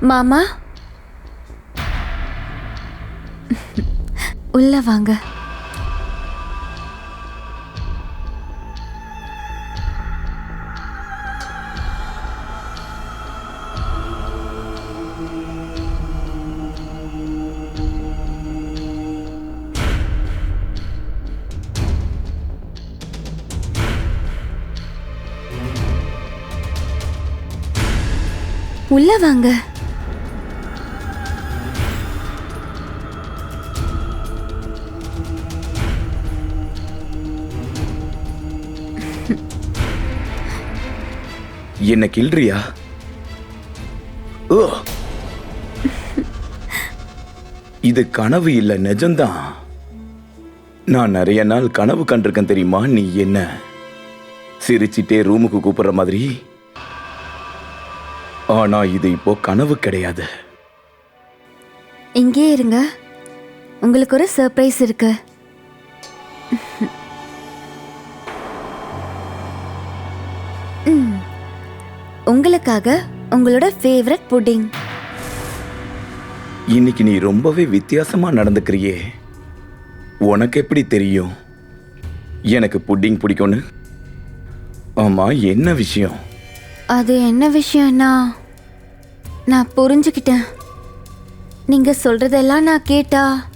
மாமா? உள்ள வாங்க. உள்ள வாங்க. என்ன கிள்றியா? ஓ. இது கனவு இல்ல நிஜம்தான். நான் நிறைய நாள் கனவு கண்டிருக்கேன் தெரியுமா? நீ என்ன? சிரிச்சிட்டே ரூமுக்கு கூப்பிடுற மாதிரி? ஆனா இது இப்போ கனவு கிடையாது. இங்கே இருங்க. உங்களுக்கு ஒரு சர்ப்ரைஸ் இருக்கு. உங்களுக்காக உங்களோட ஃபேவரட் புட்டிங் இன்னைக்கு நீ ரொம்பவே வித்தியாசமா நடந்துக்கிறியே. உனக்கு எப்படி தெரியும்? எனக்கு புட்டிங் பிடிக்கும்னு? ஆமா என்ன விஷயம்? அது என்ன விஷயம்னா நான் புரிஞ்சுக்கிட்டேன். நீங்க சொல்றதெல்லாம் நான் கேட்டா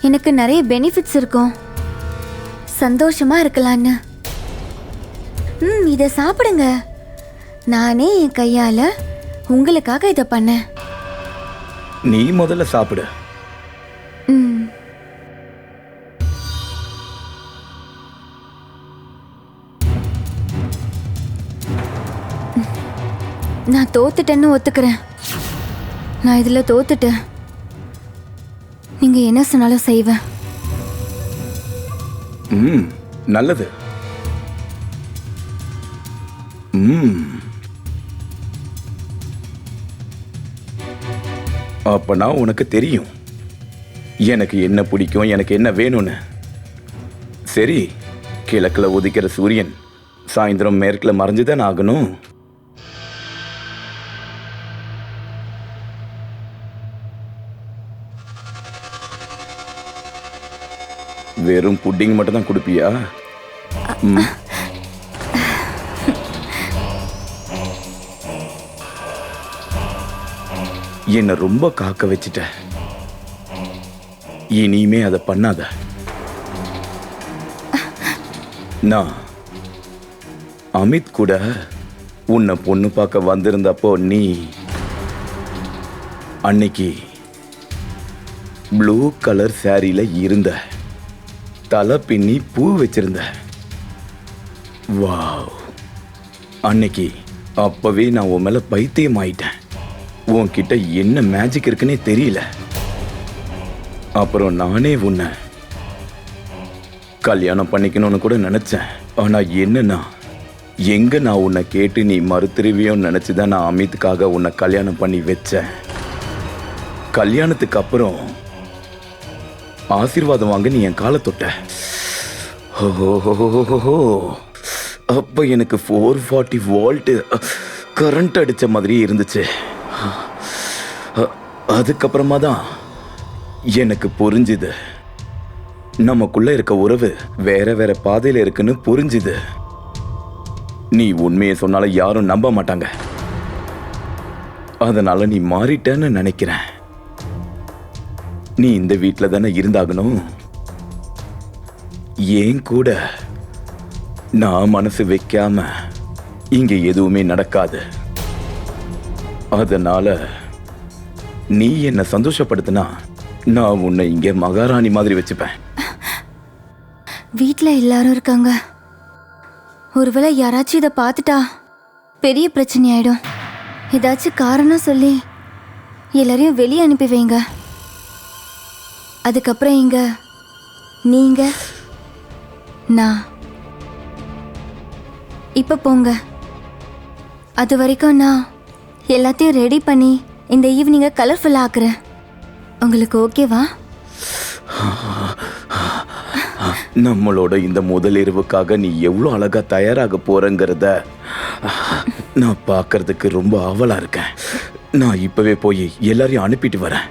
எனக்கு நிறைய பெனிஃபிட்ஸ் இருக்கும். சந்தோஷமா இருக்கலான்னு ம் இதை சாப்பிடுங்க. நானே என் கையால உங்களுக்காக இதை பண்ணேன் நீ முதல்ல சாப்பிடு. நான் தோத்துட்டேன்னு ஒத்துக்கிறேன். நான் இதில் தோத்துட்டேன் நீங்கள் என்ன சொன்னாலும் செய்வேன். ம் நல்லது. ம். அப்பனா உனக்கு தெரியும். எனக்கு என்ன பிடிக்கும் எனக்கு என்ன வேணும்னு. சரி கிழக்கில் உதிக்கிற சூரியன் சாயந்தரம் மேற்கில் மறைஞ்சுதான் ஆகணும். வெறும் புட்டிங் மட்டும் தான் கொடுப்பியா என்னை ரொம்ப காக்க வச்சுட்ட. இனிமே அதை பண்ணாத. நான் அமித் கூட உன்னை பொண்ணு பார்க்க வந்திருந்தப்போ நீ அன்னைக்கு ப்ளூ கலர் சாரியில இருந்த. தலை பின்னி பூ வச்சிருந்த. வாவ். அன்னைக்கு அப்பவே நான் உன் மேல பைத்தியம் ஆயிட்டேன் உன்கிட்ட என்ன மேஜிக் இருக்குன்னே தெரியல. அப்புறம் நானே உன்னை கல்யாணம் பண்ணிக்கணும்னு கூட நினைச்சேன். ஆனா என்னன்னா எங்க நான் உன்னை கேட்டு நீ மறுத்திருவியோன்னு நினைச்சுதான் நான் அமித்துக்காக உன்னை கல்யாணம் பண்ணி வச்சேன். கல்யாணத்துக்கு அப்புறம் ஆசீர்வாதம் வாங்க நீ என் காலை தொட்ட. ஹோ அப்ப எனக்கு ஃபோர் ஃபார்ட்டி வால்ட்டு கரண்ட் அடித்த மாதிரி இருந்துச்சு. அதுக்கப்புறமா தான் எனக்கு புரிஞ்சுது. நமக்குள்ள இருக்க உறவு வேற வேற பாதையில இருக்குன்னு புரிஞ்சுது. நீ உண்மையை சொன்னாலும் யாரும் நம்ப மாட்டாங்க. அதனால நீ மாறிட்டேன்னு நினைக்கிறேன். நீ இந்த வீட்டில் தானே இருந்தாகணும்? ஏன் கூட? நான் மனசு வைக்காம இங்கே எதுவுமே நடக்காது. அதனால நீ என்ன சந்தோஷப்படுத்தினா நான் உன்னை இங்கே மகாராணி மாதிரி வச்சுப்பேன். வீட்டில் எல்லாரும் இருக்காங்க. ஒருவேளை யாராச்சும் இதை பார்த்துட்டா பெரிய பிரச்சனை ஆயிடும். ஏதாச்சும் காரணம் சொல்லி எல்லாரையும் வெளியே அனுப்பி வைங்க. அதுக்கப்புறம் இங்க நீங்க நான். இப்போ போங்க. அது வரைக்கும் நான் எல்லாத்தையும் ரெடி பண்ணி இந்த ஈவினிங்கை கலர்ஃபுல்லாக ஆக்குறேன். உங்களுக்கு ஓகேவா நம்மளோட இந்த முதலிரவுக்காக நீ எவ்வளோ அழகா தயாராக போறங்கிறத நான் பார்க்கறதுக்கு ரொம்ப ஆவலா இருக்கேன். நான் இப்பவே போய் எல்லாரையும் அனுப்பிட்டு வரேன்.